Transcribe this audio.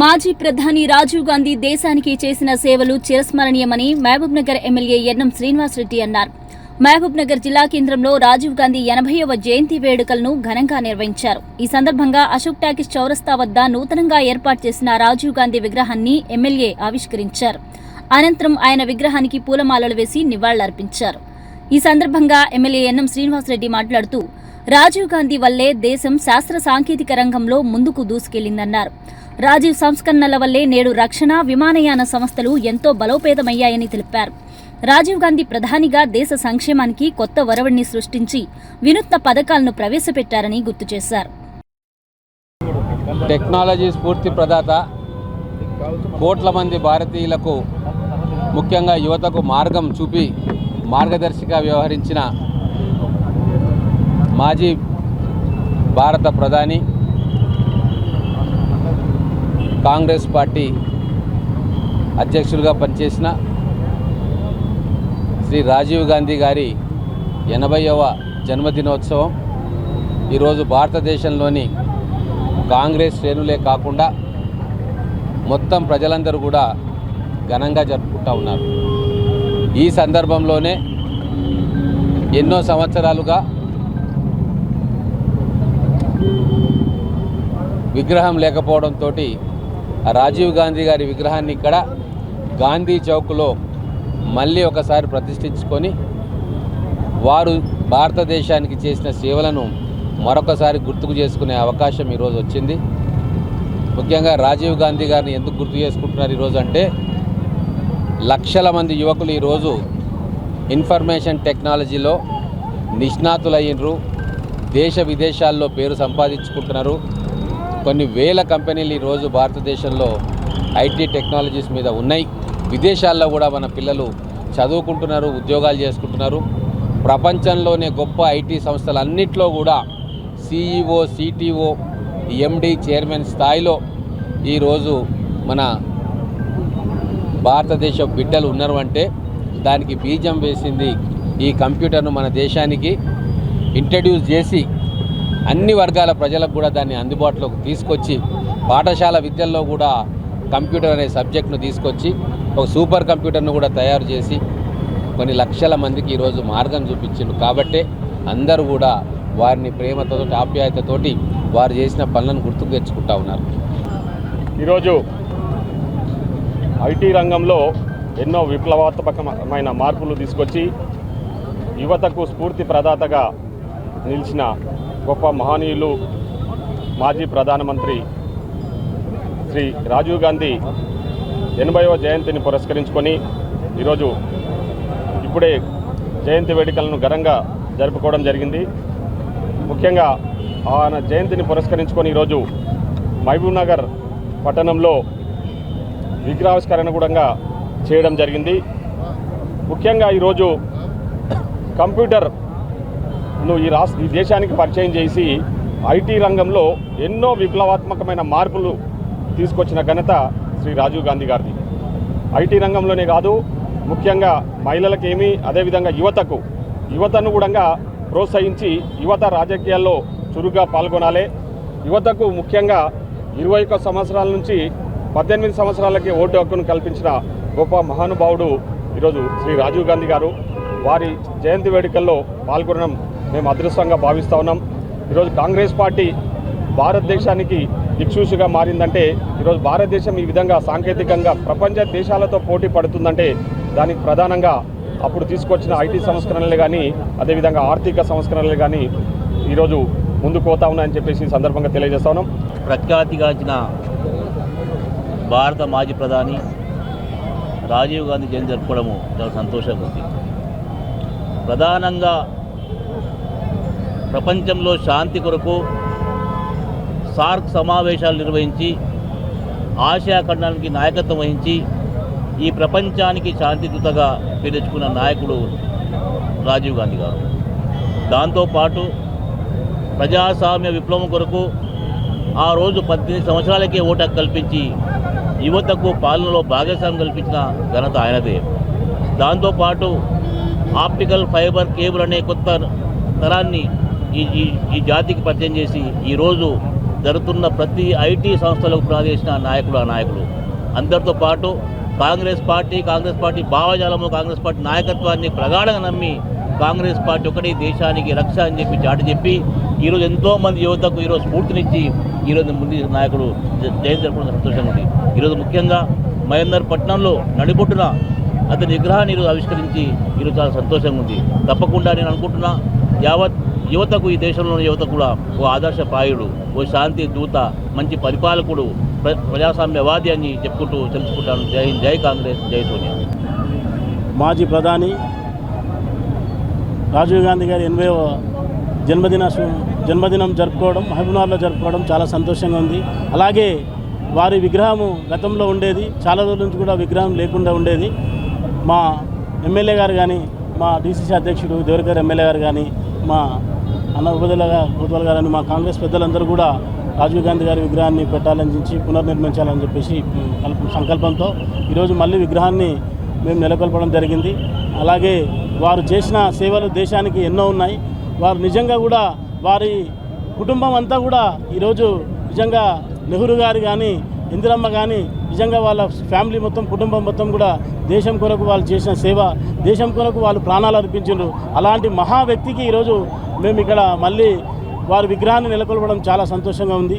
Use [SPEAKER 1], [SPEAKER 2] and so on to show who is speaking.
[SPEAKER 1] మాజీ ప్రధాని రాజీవ్ గాంధీ దేశానికి చేసిన సేవలు చిరస్మరణీయమని మహబూబ్ నగర్ ఎమ్మెల్యే ఎన్నం శ్రీనివాసరెడ్డి అన్నారు. మహబూబ్ నగర్ జిల్లా కేంద్రంలో రాజీవ్ గాంధీ ఎనభైవ జయంతి వేడుకలను ఘనంగా నిర్వహించారు. ఈ సందర్భంగా అశోక్ టాకీస్ చౌరస్తా వద్ద నూతనంగా ఏర్పాటు చేసిన రాజీవ్ గాంధీ విగ్రహాన్ని ఎమ్మెల్యే ఆవిష్కరించారు. అనంతరం ఆయన విగ్రహానికి పూలమాలలు వేసి నివాళులర్పించారు. ఈ సందర్భంగా ఎమ్మెల్యే ఎన్నం శ్రీనివాసరెడ్డి మాట్లాడుతూ రాజీవ్ గాంధీ వల్లే దేశం శాస్త్ర సాంకేతిక రంగంలో ముందుకు దూసుకెళ్ళిందన్నారు రాజీవ్ సంస్కరణల వల్లే నేడు రక్షణ విమానయాన సంస్థలు ఎంతో బలోపేతమయ్యాయని తెలిపారు. రాజీవ్ గాంధీ ప్రధానిగా దేశ సంక్షేమానికి కొత్త వరవడిని సృష్టించి వినూత్న పథకాలను ప్రవేశపెట్టారని గుర్తు చేశారు.
[SPEAKER 2] టెక్నాలజీ స్ఫూర్తి ప్రదాత కోట్ల మంది భారతీయులకు ముఖ్యంగా యువతకు మార్గం చూపి మార్గదర్శిగా వ్యవహరించిన మాజీ భారత ప్రధాని కాంగ్రెస్ పార్టీ అధ్యక్షులుగా పనిచేసిన శ్రీ రాజీవ్ గాంధీ గారి ఎనభైవ జన్మదినోత్సవం. ఈరోజు భారతదేశంలోని కాంగ్రెస్ శ్రేణులే కాకుండా మొత్తం ప్రజలందరూ కూడా ఘనంగా జరుపుకుంటూ ఉన్నారు. ఈ సందర్భంలోనే ఎన్నో సంవత్సరాలుగా విగ్రహం లేకపోవడంతో రాజీవ్ గాంధీ గారి విగ్రహాన్ని ఇక్కడ గాంధీ చౌక్లో మళ్ళీ ఒకసారి ప్రతిష్ఠించుకొని వారు భారతదేశానికి చేసిన సేవలను మరొకసారి గుర్తుకు చేసుకునే అవకాశం ఈరోజు వచ్చింది. ముఖ్యంగా రాజీవ్ గాంధీ గారిని ఎందుకు గుర్తు చేసుకుంటున్నారు ఈరోజు అంటే లక్షల మంది యువకులు ఈరోజు ఇన్ఫర్మేషన్ టెక్నాలజీలో నిష్ణాతులయ్యినరు దేశ విదేశాల్లో పేరు సంపాదించుకుంటున్నారు. కొన్ని వేల కంపెనీలు ఈరోజు భారతదేశంలో ఐటీ టెక్నాలజీస్ మీద ఉన్నాయి. విదేశాల్లో కూడా మన పిల్లలు చదువుకుంటున్నారు ఉద్యోగాలు చేసుకుంటున్నారు. ప్రపంచంలోనే గొప్ప ఐటీ సంస్థలన్నింటిలో కూడా సిఈఓ సిటీఓ ఎండి చైర్మన్ స్థాయిలో ఈరోజు మన భారతదేశ బిడ్డలు ఉన్నారు అంటే దానికి బీజం వేసింది ఈ కంప్యూటర్ను మన దేశానికి. ఇంట్రడ్యూస్ చేసి అన్ని వర్గాల ప్రజలకు కూడా దాన్ని అందుబాటులోకి తీసుకొచ్చి పాఠశాల విద్యల్లో కూడా కంప్యూటర్ అనే సబ్జెక్ట్ను తీసుకొచ్చి ఒక సూపర్ కంప్యూటర్ను కూడా తయారు చేసి కొన్ని లక్షల మందికి ఈరోజు మార్గం చూపించిండు. కాబట్టే అందరూ కూడా వారిని ప్రేమతో ఆప్యాయతతోటి వారు చేసిన పనులను గుర్తుకు తెచ్చుకుంటా ఉన్నారు.
[SPEAKER 3] ఈరోజు ఐటీ రంగంలో ఎన్నో విప్లవాత్మకమైన మార్పులు తీసుకొచ్చి యువతకు స్ఫూర్తి ప్రదాతగా నిలిచిన గొప్ప మహనీయులు మాజీ ప్రధానమంత్రి శ్రీ రాజీవ్ గాంధీ ఎనభైవ జయంతిని పురస్కరించుకొని ఈరోజు ఇప్పుడే జయంతి వేడుకలను ఘనంగా జరుపుకోవడం జరిగింది. ముఖ్యంగా ఆయన జయంతిని పురస్కరించుకొని ఈరోజు మహబూబ్ నగర్ పట్టణంలో విగ్రహావిష్కరణ కూడా చేయడం జరిగింది. ముఖ్యంగా ఈరోజు కంప్యూటర్ నువ్వు ఈ రాష్ట్ర ఈ దేశానికి పరిచయం చేసి ఐటీ రంగంలో ఎన్నో విప్లవాత్మకమైన మార్పులు తీసుకొచ్చిన ఘనత శ్రీ రాజీవ్ గాంధీ గారిది. ఐటీ రంగంలోనే కాదు ముఖ్యంగా మహిళలకేమి అదేవిధంగా యువతకు యువతను కూడా ప్రోత్సహించి యువత రాజకీయాల్లో చురుగ్గా పాల్గొనాలి. యువతకు ముఖ్యంగా ఇరవై ఒక్క సంవత్సరాల నుంచి పద్దెనిమిది సంవత్సరాలకి ఓటు హక్కును కల్పించిన గొప్ప మహానుభావుడు ఈరోజు శ్రీ రాజీవ్ గాంధీ గారు. వారి జయంతి వేడుకల్లో పాల్గొనడం మేము అదృష్టంగా భావిస్తూ ఉన్నాం. ఈరోజు కాంగ్రెస్ పార్టీ భారతదేశానికి దిక్సూచిగా మారిందంటే ఈరోజు భారతదేశం ఈ విధంగా సాంకేతికంగా ప్రపంచ దేశాలతో పోటీ పడుతుందంటే దానికి ప్రధానంగా అప్పుడు తీసుకొచ్చిన ఐటీ సంస్కరణలు కానీ అదేవిధంగా ఆర్థిక సంస్కరణలు కానీ ఈరోజు ముందుకు పోతా ఉన్నాయని చెప్పేసి సందర్భంగా తెలియజేస్తా ఉన్నాం.
[SPEAKER 4] ప్రఖ్యాతిగాంచిన భారత మాజీ ప్రధాని రాజీవ్ గాంధీ జయంతి జరుపుకోవడము చాలా సంతోషంగా ఉంది. ప్రధానంగా ప్రపంచంలో శాంతి కొరకు సార్క్ సమావేశాలు నిర్వహించి ఆసియా ఖండానికి నాయకత్వం వహించి ఈ ప్రపంచానికి శాంతిదూతగా పేరెచ్చుకున్న నాయకుడు రాజీవ్ గాంధీ గారు. దాంతోపాటు ప్రజాస్వామ్య విప్లవం కొరకు ఆ రోజు పద్దెనిమిది సంవత్సరాలకే ఓటు కల్పించి యువతకు పాలనలో భాగస్వామ్యం కల్పించిన ఘనత ఆయనదే. దాంతోపాటు ఆప్టికల్ ఫైబర్ కేబుల్ అనే కొత్త తరాన్ని ఈ ఈ ఈ జాతికి పరిచయం చేసి ఈరోజు జరుగుతున్న ప్రతి ఐటీ సంస్థలకు ప్రాదేశించిన నాయకుడు ఆ నాయకుడు అందరితో పాటు కాంగ్రెస్ పార్టీ కాంగ్రెస్ పార్టీ భావజాలము కాంగ్రెస్ పార్టీ నాయకత్వాన్ని ప్రగాఢంగా నమ్మి కాంగ్రెస్ పార్టీ ఒకటి దేశానికి రక్ష అని చెప్పి చాటి చెప్పి ఈరోజు ఎంతో మంది యువతకు ఈరోజు స్ఫూర్తినిచ్చి ఈరోజు ముందు నాయకుడు జయంతి జరపడం సంతోషంగా ఉంది. ఈరోజు ముఖ్యంగా మహేందర్ పట్నంలో నడిబొట్టున అతని విగ్రహాన్ని ఈరోజు ఆవిష్కరించి ఈరోజు చాలా సంతోషంగా ఉంది. తప్పకుండా నేను అనుకుంటున్నా యావత్ యువతకు ఈ దేశంలోని యువత కూడా ఓ ఆదర్శప్రాయుడు ఓ శాంతి దూత మంచి పరిపాలకుడు ప్రజాస్వామ్యవాది అని చెప్పుకుంటూ తెలుసుకుంటాను. జై హింద్ జై కాంగ్రెస్ జై సోనియా.
[SPEAKER 5] మాజీ ప్రధాని రాజీవ్ గాంధీ గారి ఎనభైవ జన్మదిన జన్మదినం జరుపుకోవడం మహబూబ్నగర్లో జరుపుకోవడం చాలా సంతోషంగా ఉంది. అలాగే వారి విగ్రహము గతంలో ఉండేది చాలా రోజుల నుంచి కూడా విగ్రహం లేకుండా ఉండేది. మా ఎమ్మెల్యే గారు కానీ మా డీసీసీ అధ్యక్షుడు దేవరగారు ఎమ్మెల్యే గారు కానీ మా అన్న ఉపదల ఉపదల గారు మా కాంగ్రెస్ పెద్దలందరూ కూడా రాజీవ్ గాంధీ గారి విగ్రహాన్ని పెట్టాలని చెప్పి పునర్నిర్మించాలని చెప్పేసి కల్ప- సంకల్పంతో ఈరోజు మళ్ళీ విగ్రహాన్ని మేము నెలకొల్పడం జరిగింది. అలాగే వారు చేసిన సేవలు దేశానికి ఎన్నో ఉన్నాయి. వారు నిజంగా కూడా వారి కుటుంబం అంతా కూడా ఈరోజు నిజంగా నెహ్రూ గారు కానీ ఇందిరమ్మ కానీ నిజంగా వాళ్ళ ఫ్యామిలీ మొత్తం కుటుంబం మొత్తం కూడా దేశం కొరకు వాళ్ళు చేసిన సేవ దేశం కొరకు వాళ్ళు ప్రాణాలు అర్పించారు అలాంటి మహా వ్యక్తికి ఈరోజు మేము ఇక్కడ మళ్ళీ వారి విగ్రహాన్ని నెలకొల్పడం చాలా సంతోషంగా ఉంది.